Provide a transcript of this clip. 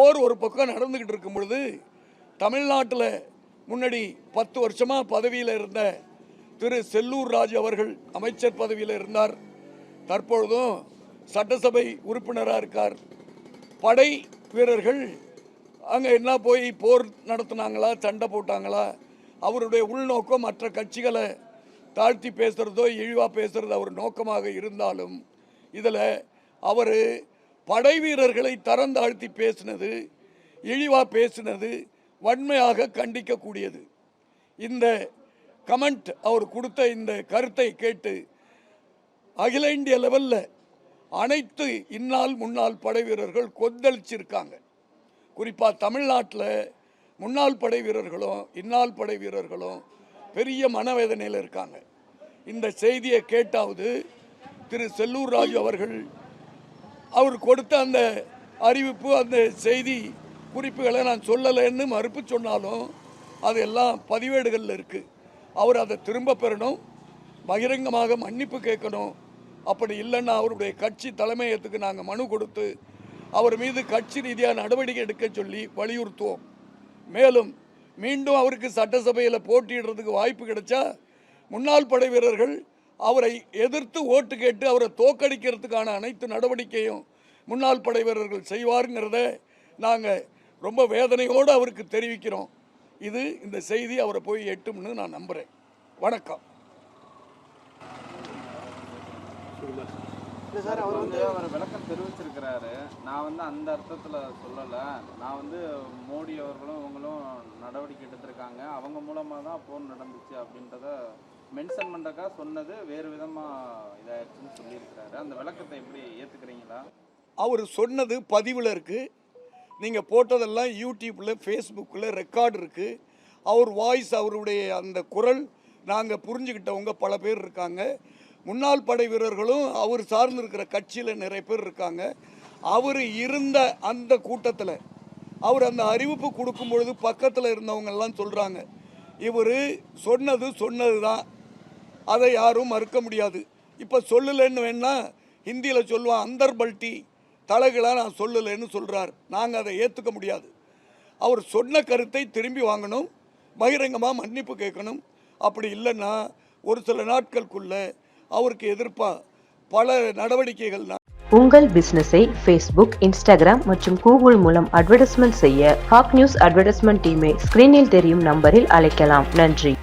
போர் ஒரு பக்கம் நடந்துக்கிட்டு இருக்கும் பொழுது தமிழ்நாட்டில் முன்னாடி பத்து வருஷமாக பதவியில் இருந்த திரு செல்லூர் ராஜ் அவர்கள் அமைச்சர் பதவியில் இருந்தார். தற்பொழுதும் சட்டசபை உறுப்பினராக இருக்கார். படை வீரர்கள் அங்கே என்ன போய் போர் நடத்துனாங்களா சண்டை போட்டாங்களா அவருடைய உள்நோக்கம் மற்ற கட்சிகளை தாழ்த்தி பேசுகிறதோ இழிவாக பேசுகிறது அவர் நோக்கமாக இருந்தாலும் இதில் அவர் படை வீரர்களை தரந்தாழ்த்தி பேசினது இழிவாக பேசினது வன்மையாக கண்டிக்கக்கூடியது. இந்த கமெண்ட் அவர் கொடுத்த இந்த கருத்தை கேட்டு அகில இந்திய லெவலில் அனைத்து இந்நாள் முன்னாள் படை வீரர்கள் கொந்தளிச்சிருக்காங்க. குறிப்பாக தமிழ்நாட்டில் முன்னாள் படை வீரர்களும் இந்நாள் படை வீரர்களும் பெரிய மனவேதனையில் இருக்காங்க. இந்த செய்தியை கேட்டாவது திரு செல்லூர் ராஜு அவர்கள் அவர் கொடுத்த அந்த அறிவிப்பு அந்த செய்தி குறிப்புகளை நான் சொல்லலைன்னு மறுப்பு சொன்னாலும் அது எல்லாம் பதிவேடுகளில் இருக்குது அவர் அதை திரும்ப பெறணும் பகிரங்கமாக மன்னிப்பு கேட்கணும். அப்படி இல்லைன்னா அவருடைய கட்சி தலைமையத்துக்கு நாங்கள் மனு கொடுத்து அவர் மீது கட்சி ரீதியாக நடவடிக்கை எடுக்க சொல்லி வலியுறுத்துவோம். மேலும் மீண்டும் அவருக்கு சட்டசபையில் போட்டியிடுறதுக்கு வாய்ப்பு கிடைச்சா முன்னாள் படை வீரர்கள் அவரை எதிர்த்து ஓட்டு கேட்டு அவரை தோக்கடிக்கிறதுக்கான அனைத்து நடவடிக்கையும் முன்னாள் படை வீரர்கள் செய்வாருங்கிறத நாங்கள் ரொம்ப வேதனையோடு அவருக்கு தெரிவிக்கிறோம். இது இந்த செய்தி அவரை போய் எட்டும்னு நான் நம்புகிறேன் வணக்கம். இல்லை சார் அவர் வந்து அவர் விளக்கம் தெரிவிச்சிருக்கிறாரு. நான் வந்து அந்த அர்த்தத்தில் சொல்லலை. நான் வந்து மோடி அவர்களும் இவங்களும் நடவடிக்கை எடுத்திருக்காங்க. அவங்க மூலமாக தான் போர் நடந்துச்சு அப்படின்றத மென்ஷன் பண்ணுறக்கா சொன்னது வேறு விதமாக இதாயிருச்சுன்னு சொல்லியிருக்கிறாரு. அந்த விளக்கத்தை எப்படி ஏற்றுக்கிறீங்களா அவர் சொன்னது பதிவில் இருக்குது நீங்கள் போட்டதெல்லாம் யூடியூப்பில் ஃபேஸ்புக்கில் ரெக்கார்டு இருக்குது அவர் வாய்ஸ் அவருடைய அந்த குரல் நாங்கள் புரிஞ்சுக்கிட்டவங்க பல பேர் இருக்காங்க. முன்னாள் படை வீரர்களும் அவர் சார்ந்திருக்கிற கட்சியில் நிறைய பேர் இருக்காங்க. அவர் இருந்த அந்த கூட்டத்தில் அவர் அந்த அறிவிப்பு கொடுக்கும் பொழுது பக்கத்தில் இருந்தவங்கெல்லாம் சொல்கிறாங்க இவர் சொன்னது சொன்னது தான் அதை யாரும் மறுக்க முடியாது. இப்போ சொல்லலைன்னு வேணா ஹிந்தியில் சொல்லுவான் அந்தர்பல்ட்டி தலைகளாக நான் சொல்லலைன்னு சொல்கிறார் நாங்கள் அதை ஏற்றுக்க முடியாது. அவர் சொன்ன கருத்தை திரும்பி வாங்கணும். பகிரங்கமாக மன்னிப்பு கேட்கணும். அப்படி இல்லைன்னா ஒரு சில நாட்களுக்குள்ளே அவருக்கு எதிர்ப்பாக பல நடவடிக்கைகள் உங்கள் பிசினஸை ஃபேஸ்புக் இன்ஸ்டாகிராம் மற்றும் கூகுள் மூலம் அட்வர்டைஸ்மெண்ட் செய்ய ஹாக் நியூஸ் அட்வர்டைஸ்மெண்ட் டீமை ஸ்கிரீனில் தெரியும் நம்பரில் அழைக்கலாம். நன்றி.